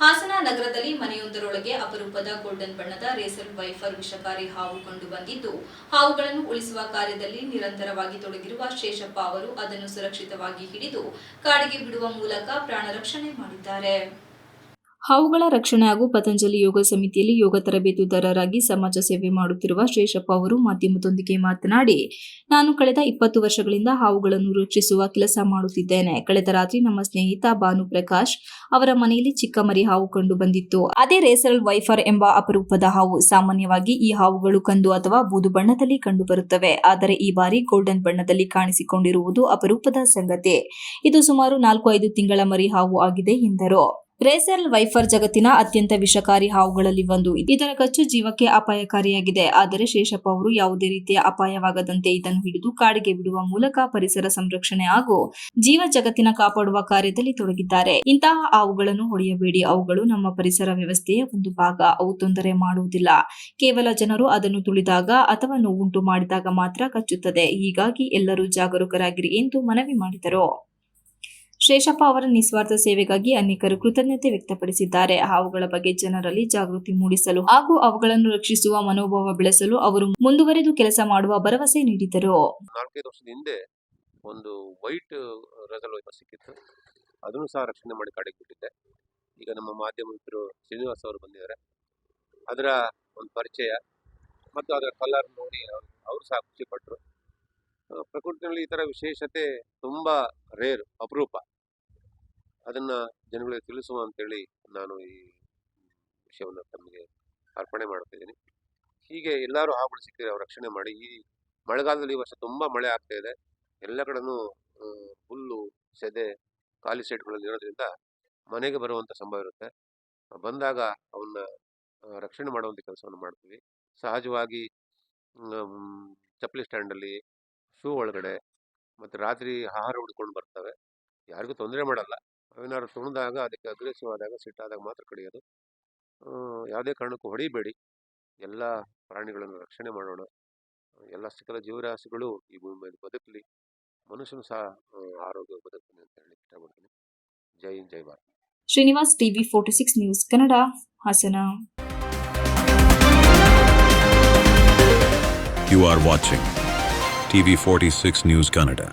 ಹಾಸನ ನಗರದಲ್ಲಿ ಮನೆಯೊಂದರೊಳಗೆ ಅಪರೂಪದ ಗೋಲ್ಡನ್ ಬಣ್ಣದ ರೇಸರ್ ವೈಫರ್ ವಿಷಕಾರಿ ಹಾವು ಕಂಡು ಬಂದಿದ್ದು, ಹಾವುಗಳನ್ನು ಉಳಿಸುವ ಕಾರ್ಯದಲ್ಲಿ ನಿರಂತರವಾಗಿ ತೊಡಗಿರುವ ಶೇಷಪ್ಪ ಅವರು ಅದನ್ನು ಸುರಕ್ಷಿತವಾಗಿ ಹಿಡಿದು ಕಾಡಿಗೆ ಬಿಡುವ ಮೂಲಕ ಪ್ರಾಣ ರಕ್ಷಣೆ ಮಾಡಿದ್ದಾರೆ. ಹಾವುಗಳ ರಕ್ಷಣೆ ಹಾಗೂ ಪತಂಜಲಿ ಯೋಗ ಸಮಿತಿಯಲ್ಲಿ ಯೋಗ ತರಬೇತುದಾರರಾಗಿ ಸಮಾಜ ಸೇವೆ ಮಾಡುತ್ತಿರುವ ಶೇಷಪ್ಪ ಅವರು ಮಾಧ್ಯಮದೊಂದಿಗೆ ಮಾತನಾಡಿ, ನಾನು ಕಳೆದ ಇಪ್ಪತ್ತು ವರ್ಷಗಳಿಂದ ಹಾವುಗಳನ್ನು ರಕ್ಷಿಸುವ ಕೆಲಸ ಮಾಡುತ್ತಿದ್ದೇನೆ. ಕಳೆದ ರಾತ್ರಿ ನಮ್ಮ ಸ್ನೇಹಿತ ಭಾನು ಪ್ರಕಾಶ್ ಅವರ ಮನೆಯಲ್ಲಿ ಚಿಕ್ಕ ಮರಿ ಹಾವು ಕಂಡು ಬಂದಿತ್ತು. ಅದೇ ರೇಸರಲ್ ವೈಫರ್ ಎಂಬ ಅಪರೂಪದ ಹಾವು ಸಾಮಾನ್ಯವಾಗಿ ಈ ಹಾವುಗಳು ಕಂದು ಅಥವಾ ಬೂದು ಬಣ್ಣದಲ್ಲಿ ಕಂಡುಬರುತ್ತವೆ ಆದರೆ ಈ ಬಾರಿ ಗೋಲ್ಡನ್ ಬಣ್ಣದಲ್ಲಿ ಕಾಣಿಸಿಕೊಂಡಿರುವುದು ಅಪರೂಪದ ಸಂಗತಿ. ಇದು ಸುಮಾರು ನಾಲ್ಕು ಐದು ತಿಂಗಳ ಮರಿ ಹಾವು ಆಗಿದೆ, ಎಂದರು. ರೇಸಲ್ ವೈಫರ್ ಜಗತ್ತಿನ ಅತ್ಯಂತ ವಿಷಕಾರಿ ಹಾವುಗಳಲ್ಲಿ ಒಂದು. ಇದರ ಕಚ್ಚು ಜೀವಕ್ಕೆ ಅಪಾಯಕಾರಿಯಾಗಿದೆ. ಆದರೆ ಶೇಷಪ್ಪ ಅವರು ಯಾವುದೇ ರೀತಿಯ ಅಪಾಯವಾಗದಂತೆ ಇದನ್ನು ಹಿಡಿದು ಕಾಡಿಗೆ ಬಿಡುವ ಮೂಲಕ ಪರಿಸರ ಸಂರಕ್ಷಣೆ ಹಾಗೂ ಜೀವ ಜಗತ್ತಿನ ಕಾಪಾಡುವ ಕಾರ್ಯದಲ್ಲಿ ತೊಡಗಿದ್ದಾರೆ. ಇಂತಹ ಹಾವುಗಳನ್ನು ಹೊಡೆಯಬೇಡಿ. ಅವುಗಳು ನಮ್ಮ ಪರಿಸರ ವ್ಯವಸ್ಥೆಯ ಒಂದು ಭಾಗ. ಅವು ತೊಂದರೆ ಮಾಡುವುದಿಲ್ಲ. ಕೇವಲ ಜನರು ಅದನ್ನು ತುಳಿದಾಗ ಅಥವಾ ನೋವುಂಟು ಮಾಡಿದಾಗ ಮಾತ್ರ ಕಚ್ಚುತ್ತದೆ. ಹೀಗಾಗಿ ಎಲ್ಲರೂ ಜಾಗರೂಕರಾಗಿರಿ ಎಂದು ಮನವಿ ಮಾಡಿದರು. ಶೇಷಪ್ಪ ಅವರ ನಿಸ್ವಾರ್ಥ ಸೇವೆಗಾಗಿ ಅನೇಕರು ಕೃತಜ್ಞತೆ ವ್ಯಕ್ತಪಡಿಸಿದ್ದಾರೆ. ಹಾವುಗಳ ಬಗ್ಗೆ ಜನರಲ್ಲಿ ಜಾಗೃತಿ ಮೂಡಿಸಲು ಹಾಗೂ ಅವುಗಳನ್ನು ರಕ್ಷಿಸುವ ಮನೋಭಾವ ಬೆಳೆಸಲು ಅವರು ಮುಂದುವರೆದು ಕೆಲಸ ಮಾಡುವ ಭರವಸೆ ನೀಡಿದರು. ನಾಲ್ಕೈದು ವರ್ಷದ ಹಿಂದೆ ಒಂದು ವೈಟ್ ವೈಪರ್ ಸಿಕ್ಕಿತ್ತು. ಅದನ್ನು ಸಹ ರಕ್ಷಣೆ ಮಾಡಿ ಕಾಡಿಗೆ ಈಗ ನಮ್ಮ ಮಾಧ್ಯಮ ಮಿತ್ರರು ಶ್ರೀನಿವಾಸ್ ಅವರು ಬಂದಿದ್ದಾರೆ. ಅದರ ಒಂದು ಪರಿಚಯ ಮತ್ತು ಅದರ ಕಲರ್ ನೋಡಿ ಅವ್ರು, ಅವರು ಸಹ ಖುಷಿಪಟ್ಟರು ಪ್ರಕೃತಿಯಲ್ಲಿ ಈ ಥರ ವಿಶೇಷತೆ ತುಂಬ ರೇರ್ ಅಪರೂಪ. ಅದನ್ನು ಜನಗಳಿಗೆ ತಿಳಿಸುವ ಅಂತೇಳಿ ನಾನು ಈ ವಿಷಯವನ್ನು ತಮಗೆ ಅರ್ಪಣೆ ಮಾಡ್ತಿದ್ದೀನಿ ಹೀಗೆ ಎಲ್ಲರೂ ಹಾವುಗಳು ಸಿಕ್ಕಿದ್ರೆ ರಕ್ಷಣೆ ಮಾಡಿ ಈ ಮಳೆಗಾಲದಲ್ಲಿ ಈ ವರ್ಷ ತುಂಬ ಮಳೆ ಆಗ್ತಾ ಇದೆ. ಎಲ್ಲ ಕಡೆನೂ ಆ, ಹುಲ್ಲು ಸೆದೆ ಖಾಲಿ ಸೈಟ್ಗಳಲ್ಲಿ ಇರೋದ್ರಿಂದ ಮನೆಗೆ ಬರುವಂಥ ಸಂಭವ ಇರುತ್ತೆ. ಬಂದಾಗ ಅವನ್ನ ರಕ್ಷಣೆ ಮಾಡುವಂಥ ಕೆಲಸವನ್ನು ಮಾಡ್ತೀವಿ. ಸಹಜವಾಗಿ ಚಪ್ಪಲಿ ಸ್ಟ್ಯಾಂಡಲ್ಲಿ ಶೂ ಒಳಗಡೆ ಮತ್ತು ರಾತ್ರಿ ಆಹಾರ ಹುಡ್ಕೊಂಡು ಬರ್ತವೆ. ಯಾರಿಗೂ ತೊಂದರೆ ಮಾಡಲ್ಲ. ಅವೇನಾದ್ರು ತುಣಿದಾಗ ಅದಕ್ಕೆ ಅಗ್ರೆಸಿವ್ ಆದಾಗ ಸಿಟ್ಟಾದಾಗ ಮಾತ್ರ ಕಡಿಯೋದು ಆ, ಯಾವುದೇ ಕಾರಣಕ್ಕೂ ಹೊಡಿಬೇಡಿ. ಎಲ್ಲ ಪ್ರಾಣಿಗಳನ್ನು ರಕ್ಷಣೆ ಮಾಡೋಣ. ಎಲ್ಲ ಸಕಲ ಜೀವರಾಶಿಗಳು ಈ ಭೂಮಿ ಮೇಲೆ ಬದುಕಲಿ. ಮನುಷ್ಯನು ಸಹ ಆರೋಗ್ಯ ಬದುಕಲಿ ಅಂತ ಹೇಳಿ ಇಷ್ಟಪಡ್ತೀನಿ. ಜೈ ಹಿಂದ್, ಜೈ Bharat. Srinivas TV forty six news Kannada Hassan. You are watching TV46 News Kannada.